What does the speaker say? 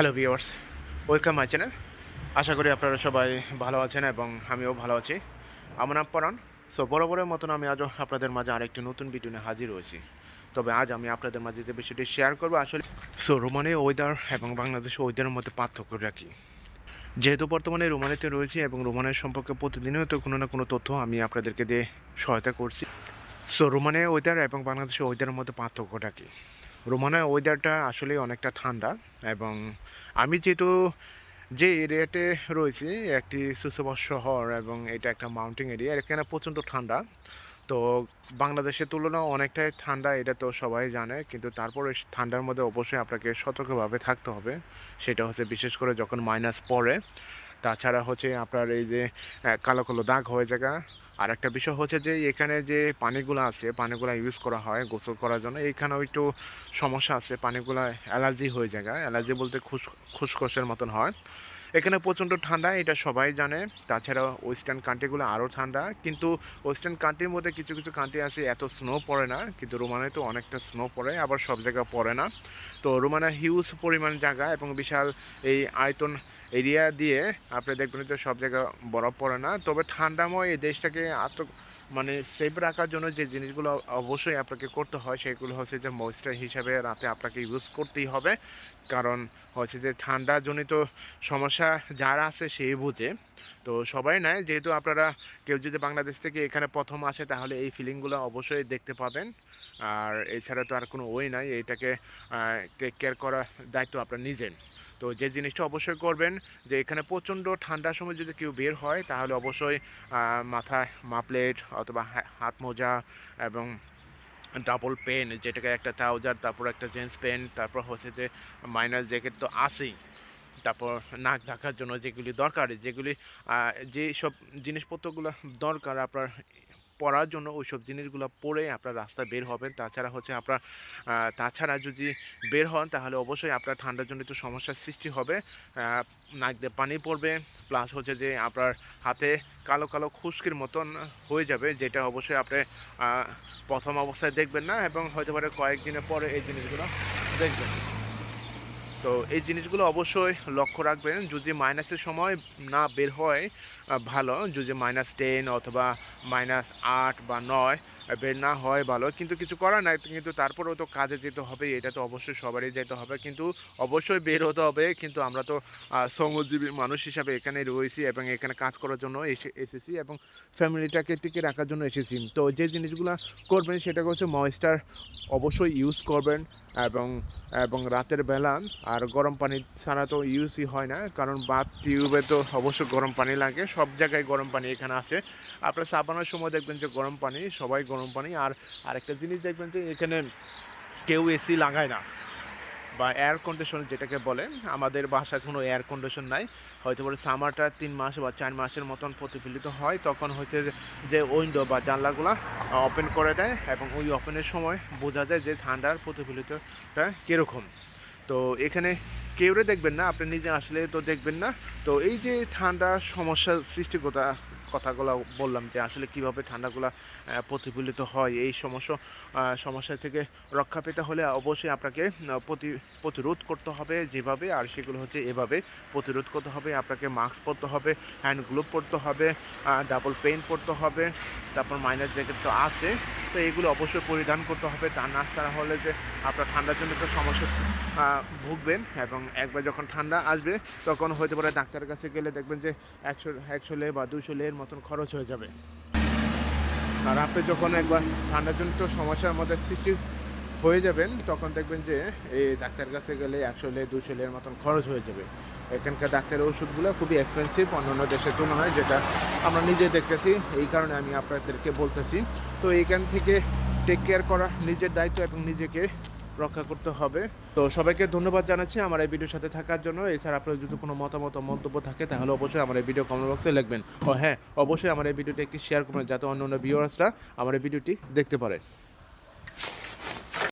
Hello viewers welcome my channel আশা করি আপনারা সবাই ভালো আছেন এবং আমিও ভালো আছি। আমার নাম পরাণ। সো বরাবরের মতন আমি আজও আপনাদের মাঝে আরেকটি নতুন ভিডিও নিয়ে হাজির হয়েছি। তবে আজ আমি আপনাদের মাঝে যে বিষয়টি শেয়ার করব, আসলে সো রোমানে ওয়েদার এবং বাংলাদেশের ওয়েদারের মধ্যে পার্থক্যটা কী? যেহেতু বর্তমানে রোমানিতে রয়েছি এবং রোমানের সম্পর্কে প্রতিদিনই তো কোনো না কোনো তথ্য আমি আপনাদেরকে দিয়ে সহায়তা করছি। সো রোমানের ওয়েদার এবং বাংলাদেশের ওয়েদারের মধ্যে পার্থক্যটা কী? রোমানের ওয়েদারটা আসলে অনেকটা ঠান্ডা এবং আমি যেহেতু যে এরিয়াতে রয়েছি, একটি সুসবর শহর এবং এটা একটা মাউন্টেন এরিয়া এখানে প্রচণ্ড ঠান্ডা? তো বাংলাদেশের তুলনায় অনেকটাই ঠান্ডা, এটা তো সবাই জানে, কিন্তু তারপরে ঠান্ডার মধ্যে অবশ্যই আপনাকে সতর্কভাবে থাকতে হবে। সেটা হচ্ছে বিশেষ করে যখন মাইনাস পড়ে, তাছাড়া হচ্ছে আপনার এই যে কালো কালো দাগ হয়ে জায়গা আর একটা বিষয় হচ্ছে যে, এখানে যে পানিগুলো আছে, পানিগুলো ইউজ করা হয় গোসল করার জন্য, এইখানেও একটু সমস্যা আছে, পানিগুলো অ্যালার্জি হয়ে যায়, অ্যালার্জি বলতে খুশ খুসখসের মতন হয়। এখানে প্রচণ্ড ঠান্ডা, এটা সবাই জানে। তাছাড়া ওয়েস্টার্ন কান্ট্রিগুলো আরও ঠান্ডা। কিন্তু ওয়েস্টার্ন কান্ট্রির মধ্যে কিছু কিছু কান্ট্রি আছে, এত স্নো পড়ে না। কিন্তু রোমানে তো অনেকটা স্নো পড়ে, আবার সব জায়গায় পড়ে না। তো রোমানে হিউজ পরিমাণ জায়গা এবং বিশাল এই আয়তন এরিয়া দিয়ে আপনি দেখবেন যে সব জায়গায় বরফ পড়ে না। তবে ঠান্ডাময় এই দেশটাকে আত্ম মানে সেফ রাখার জন্য যে জিনিসগুলো অবশ্যই আপনাকে করতে হয়, সেগুলো হচ্ছে যে ময়েশ্চার হিসাবে রাতে আপনাকে ইউজ করতেই হবে। কারণ হচ্ছে যে ঠান্ডাজনিত সমস্যা যার আছে সেই বুঝে। তো সবাই নেয় যেহেতু আপনারা কেউ যদি বাংলাদেশ থেকে এখানে প্রথম আসে, তাহলে এই ফিলিংগুলো অবশ্যই দেখতে পাবেন। আর এছাড়া তো আর কোনো ওয়ে নাই এইটাকে টেক কেয়ার করার দায়িত্ব আপনার নিজের। তো যে জিনিসটা অবশ্যই করবেন, যে এখানে প্রচণ্ড ঠান্ডার সময় যদি কেউ বের হয়, তাহলে অবশ্যই মাথায় মাপলেট অথবা হাত মোজা এবং ডাবল পেন যেটাকে একটা ট্রাউজার তারপর একটা জিন্স প্যান্ট তারপর হচ্ছে যে মাইনাস জ্যাকেট তো আছেই। তারপর নাক ঢাকার জন্য যেগুলি দরকার, যেগুলি যে সব জিনিসপত্রগুলো দরকার আপনার পরার জন্য, ওই সব জিনিসগুলো পরে আপনার রাস্তা বের হবেন। তাছাড়া হচ্ছে আপনার তাছাড়া যদি বের হন, তাহলে অবশ্যই আপনার ঠান্ডার জন্য একটু সমস্যার সৃষ্টি হবে। নাক দিয়ে পানি পড়বে, প্লাস হচ্ছে যে আপনার হাতে কালো কালো খুশকির মতন হয়ে যাবে, যেটা অবশ্যই আপনি প্রথম অবস্থায় দেখবেন না, এবং হয়তো পারে কয়েকদিনের পরে এই জিনিসগুলো দেখবেন। তো এই জিনিসগুলো অবশ্যই লক্ষ্য রাখবেন। যদি মাইনাসের সময় না বের হয় ভালো। যদি মাইনাস টেন অথবা মাইনাস আট বা নয় বের না হয় ভালো, কিন্তু কিছু করার নাই, কিন্তু তারপরেও তো কাজে যেতে হবে, এটা তো অবশ্যই সবারই যেতে হবে, কিন্তু অবশ্যই বের হতে হবে, কিন্তু আমরা তো শ্রমজীবী মানুষ হিসাবে এখানে রয়েছি এবং এখানে কাজ করার জন্য এসে, এসেছি এবং ফ্যামিলিটাকে টিকে রাখার জন্য এসেছি। তো যে জিনিসগুলো করবেন সেটা হচ্ছে ময়েস্টার অবশ্যই ইউজ করবেন এবং এবং রাতের বেলা, আর গরম পানি ছাড়া তো ইউজই হয় না, কারণ বাথ টিউবে তো অবশ্যই গরম পানি লাগে, সব জায়গায় গরম পানি এখানে আসে। আপনার সাবানোর সময় দেখবেন যে গরম পানি সবাই গরম পানি। আর আরেকটা জিনিস দেখবেন যে এখানে কেউ এসি লাগায় না, বা এয়ার কন্ডিশন যেটাকে বলে। আমাদের বাসায় কোনো এয়ার কন্ডিশন নাই। হয়তো বলে সামারটা তিন মাস বা চার মাসের মতন প্রতিফলিত হয়, তখন হচ্ছে যে- যে উইন্ডো বা জানলাগুলো ওপেন করে দেয় এবং ওই ওপেনের সময় বোঝা যায় যে ঠান্ডার প্রতিফলিতটা কীরকম। তো এখানে কেউরে দেখবেন না, আপনি নিজে আসলে তো দেখবেন না। তো এই যে ঠান্ডার সমস্যার সৃষ্টিকতা কথাগুলো বললাম যে আসলে কীভাবে ঠান্ডাগুলো প্রতিফলিত হয় এই সমস্যা সমস্যা থেকে রক্ষা পেতে হলে অবশ্যই আপনাকে প্রতি, প্রতিরোধ করতে হবে যেভাবে, আর সেগুলো হচ্ছে এভাবে প্রতিরোধ করতে হবে, আপনাকে মাস্ক পরতে হবে, হ্যান্ড গ্লোভ পরতে হবে ডাবল পেন পরতে হবে, তারপর মাইনাস জ্যাকেট তো আছে। তো এগুলো অবশ্যই পরিধান করতে হবে। তা না ছাড়া হলে যে আপনার ঠান্ডার জন্য তো সমস্যা ভুগবেন এবং একবার যখন ঠান্ডা আসবে তখন হতে পারে ডাক্তারের কাছে গেলে দেখবেন যে একশো একশো লে বা দুশো লের মতন খরচ হয়ে যাবে। আর আপনি যখন একবার ঠান্ডার জন্য তো সমস্যার মধ্যে সৃষ্টি হয়ে যাবেন, তখন দেখবেন যে এই ডাক্তারের কাছে গেলে একশো লে দুশো লের মতন খরচ হয়ে যাবে। এখানকার ডাক্তারের ওষুধগুলো খুবই এক্সপেন্সিভ অন্যান্য দেশের তুলনায়, যেটা আমরা নিজে দেখতেছি, এই কারণে আমি আপনাদেরকে বলতেছি। তো এইখান থেকে টেক কেয়ার করা নিজের দায়িত্ব এবং নিজেকে রক্ষা করতে হবে। তো সবাইকে ধন্যবাদ জানাচ্ছি আমার এই ভিডিওর সাথে থাকার জন্য। এছাড়া আপনার যদি কোনো মতামত মন্তব্য থাকে, তাহলে অবশ্যই আমার এই ভিডিও কমেন্ট বক্সে লিখবেন। ও হ্যাঁ অবশ্যই আমার এই ভিডিওটি একটি শেয়ার করবেন, যাতে অন্য অন্য ভিউয়ার্সরা আমার এই ভিডিওটি দেখতে পারে।